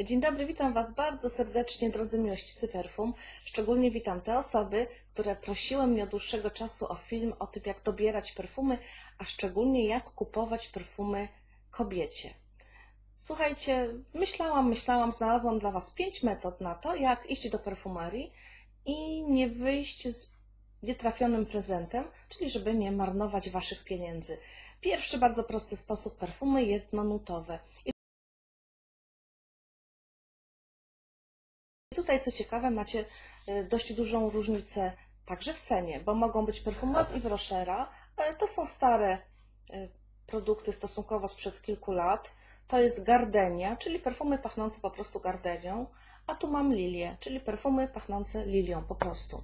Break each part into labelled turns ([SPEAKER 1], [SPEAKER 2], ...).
[SPEAKER 1] Dzień dobry, witam Was bardzo serdecznie, drodzy miłośnicy perfum. Szczególnie witam te osoby, które prosiły mnie od dłuższego czasu o film o tym, jak dobierać perfumy, a szczególnie jak kupować perfumy kobiecie. Słuchajcie, myślałam, myślałam, znalazłam dla Was pięć metod na to, jak iść do perfumerii i nie wyjść z nietrafionym prezentem, czyli żeby nie marnować Waszych pieniędzy. Pierwszy bardzo prosty sposób perfumy jednonutowe. Tutaj, co ciekawe, macie y, dość dużą różnicę także w cenie, bo mogą być perfumy od Yves Rochera, ale to są stare y, produkty stosunkowo sprzed kilku lat. To jest gardenia, czyli perfumy pachnące po prostu gardenią, a tu mam lilię, czyli perfumy pachnące lilią po prostu.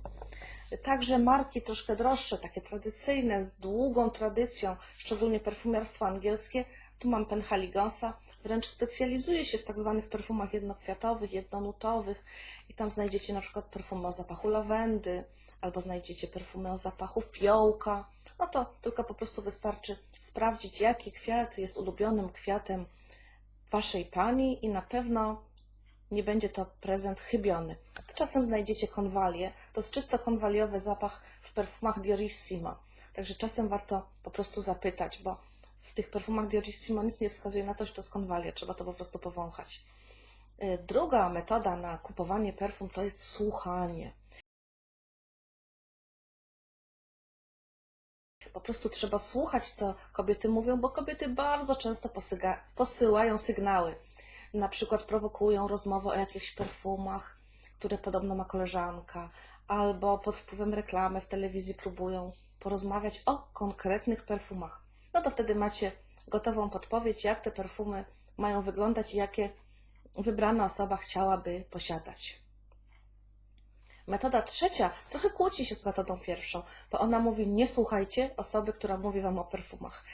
[SPEAKER 1] Także marki troszkę droższe, takie tradycyjne, z długą tradycją, szczególnie perfumiarstwo angielskie. Tu mam Penhaligonsa, wręcz specjalizuje się w tak zwanych perfumach jednokwiatowych, jednonutowych i tam znajdziecie na przykład perfumy o zapachu lawendy, albo znajdziecie perfumy o zapachu fiołka. No to tylko po prostu wystarczy sprawdzić, jaki kwiat jest ulubionym kwiatem waszej pani i na pewno nie będzie to prezent chybiony. Czasem znajdziecie konwalię, to jest czysto konwaliowy zapach w perfumach Diorissimo. Także czasem warto po prostu zapytać, bo w tych perfumach Diorissimo nic nie wskazuje na to, że to jest konwalia, trzeba to po prostu powąchać. Y, Druga metoda na kupowanie perfum to jest słuchanie. Po prostu trzeba słuchać, co kobiety mówią, bo kobiety bardzo często posyga, posyłają sygnały. Na przykład prowokują rozmowę o jakichś perfumach, które podobno ma koleżanka, albo pod wpływem reklamy w telewizji próbują porozmawiać o konkretnych perfumach. No to wtedy macie gotową podpowiedź, jak te perfumy mają wyglądać i jakie wybrana osoba chciałaby posiadać. Metoda trzecia trochę kłóci się z metodą pierwszą, bo ona mówi: nie słuchajcie osoby, która mówi wam o perfumach.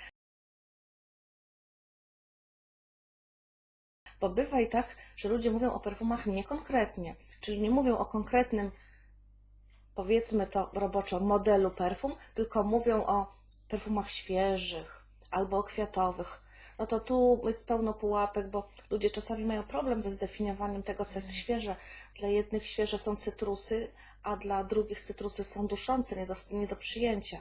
[SPEAKER 1] Bo bywa i tak, że ludzie mówią o perfumach niekonkretnie, czyli nie mówią o konkretnym, powiedzmy to roboczo, modelu perfum, tylko mówią o perfumach świeżych albo kwiatowych. No to tu jest pełno pułapek, bo ludzie czasami mają problem ze zdefiniowaniem tego, co jest świeże. Dla jednych świeże są cytrusy, a dla drugich cytrusy są duszące, nie do, nie do przyjęcia.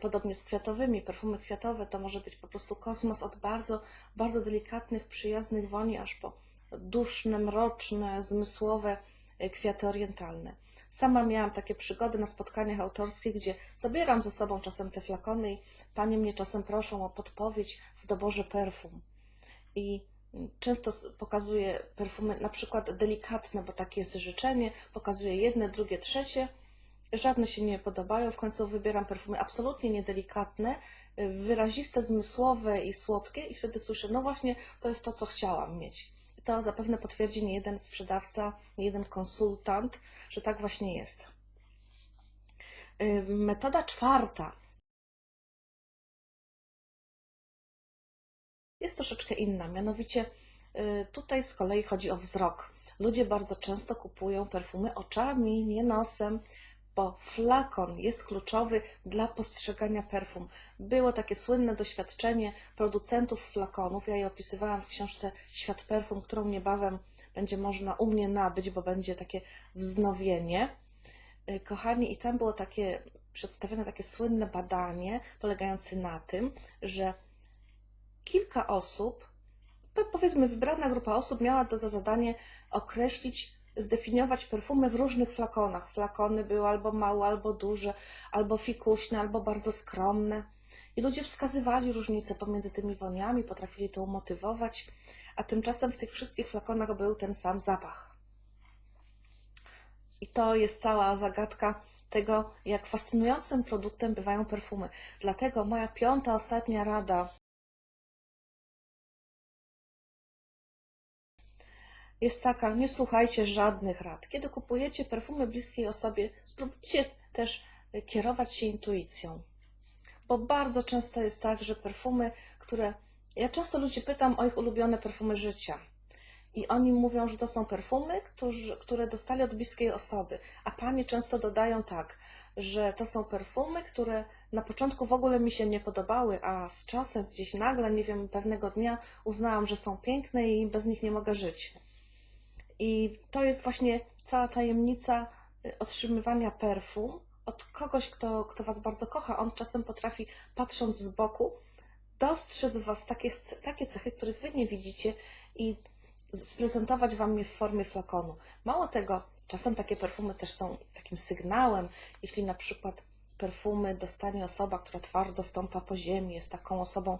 [SPEAKER 1] Podobnie z kwiatowymi. Perfumy kwiatowe to może być po prostu kosmos od bardzo, bardzo delikatnych, przyjaznych woni, aż po duszne, mroczne, zmysłowe e, kwiaty orientalne. Sama miałam takie przygody na spotkaniach autorskich, gdzie zabieram ze sobą czasem te flakony i panie mnie czasem proszą o podpowiedź w doborze perfum. I często pokazuję perfumy na przykład delikatne, bo takie jest życzenie, pokazuję jedne, drugie, trzecie. Żadne się nie podobają, w końcu wybieram perfumy absolutnie niedelikatne, y, wyraziste, zmysłowe i słodkie i wtedy słyszę, no właśnie, to jest to, co chciałam mieć. To zapewne potwierdzi nie jeden sprzedawca, nie jeden konsultant, że tak właśnie jest. Metoda czwarta jest troszeczkę inna, mianowicie y, tutaj z kolei chodzi o wzrok. Ludzie bardzo często kupują perfumy oczami, nie nosem, bo flakon jest kluczowy dla postrzegania perfum. Było takie słynne doświadczenie producentów flakonów, ja je opisywałam w książce Świat Perfum, którą niebawem będzie można u mnie nabyć, bo będzie takie wznowienie. Y, Kochani, i tam było takie przedstawione takie słynne badanie polegające na tym, że kilka osób, po- powiedzmy wybrana grupa osób miała to za zadanie określić, zdefiniować perfumy w różnych flakonach. Flakony były albo małe, albo duże, albo fikuśne, albo bardzo skromne. I ludzie wskazywali różnice pomiędzy tymi woniami, potrafili to umotywować, a tymczasem w tych wszystkich flakonach był ten sam zapach. I to jest cała zagadka tego, jak fascynującym produktem bywają perfumy. Dlatego moja piąta, ostatnia rada jest taka, nie słuchajcie żadnych rad. Kiedy kupujecie perfumy bliskiej osobie, spróbujcie też y, kierować się intuicją. Bo bardzo często jest tak, że perfumy, które. Ja często ludzi pytam o ich ulubione perfumy życia. I oni mówią, że to są perfumy, które dostali od bliskiej osoby. A panie często dodają tak, że to są perfumy, które na początku w ogóle mi się nie podobały, a z czasem gdzieś nagle, nie wiem, pewnego dnia uznałam, że są piękne i bez nich nie mogę żyć. I to jest właśnie cała tajemnica y, otrzymywania perfum od kogoś, kto, kto Was bardzo kocha. On czasem potrafi, patrząc z boku, dostrzec w Was takie, takie cechy, których Wy nie widzicie i sprezentować Wam je w formie flakonu. Mało tego, czasem takie perfumy też są takim sygnałem, jeśli na przykład perfumy dostanie osoba, która twardo stąpa po ziemi, jest taką osobą,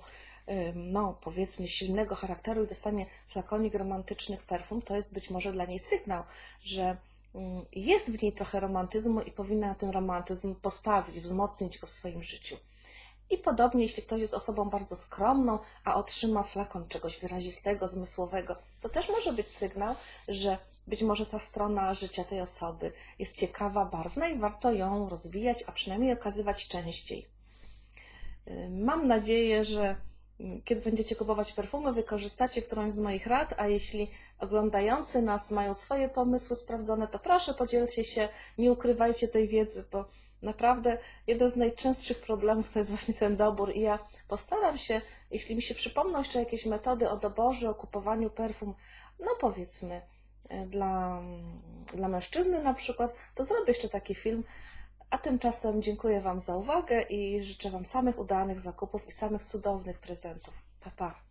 [SPEAKER 1] no powiedzmy, silnego charakteru i dostanie flakonik romantycznych perfum, to jest być może dla niej sygnał, że ym, jest w niej trochę romantyzmu i powinna na ten romantyzm postawić, wzmocnić go w swoim życiu. I podobnie, jeśli ktoś jest osobą bardzo skromną, a otrzyma flakon czegoś wyrazistego, zmysłowego, to też może być sygnał, że być może ta strona życia tej osoby jest ciekawa, barwna i warto ją rozwijać, a przynajmniej okazywać częściej. Mam nadzieję, że mm, kiedy będziecie kupować perfumy, wykorzystacie którąś z moich rad, a jeśli oglądający nas mają swoje pomysły sprawdzone, to proszę podzielcie się, nie ukrywajcie tej wiedzy, bo naprawdę jeden z najczęstszych problemów to jest właśnie ten dobór i ja postaram się, jeśli mi się przypomną jeszcze jakieś metody o doborze, o kupowaniu perfum, no powiedzmy, e, dla, dla mężczyzny na przykład, to zrobię jeszcze taki film. A tymczasem dziękuję Wam za uwagę i życzę Wam samych udanych zakupów i samych cudownych prezentów. Pa, pa.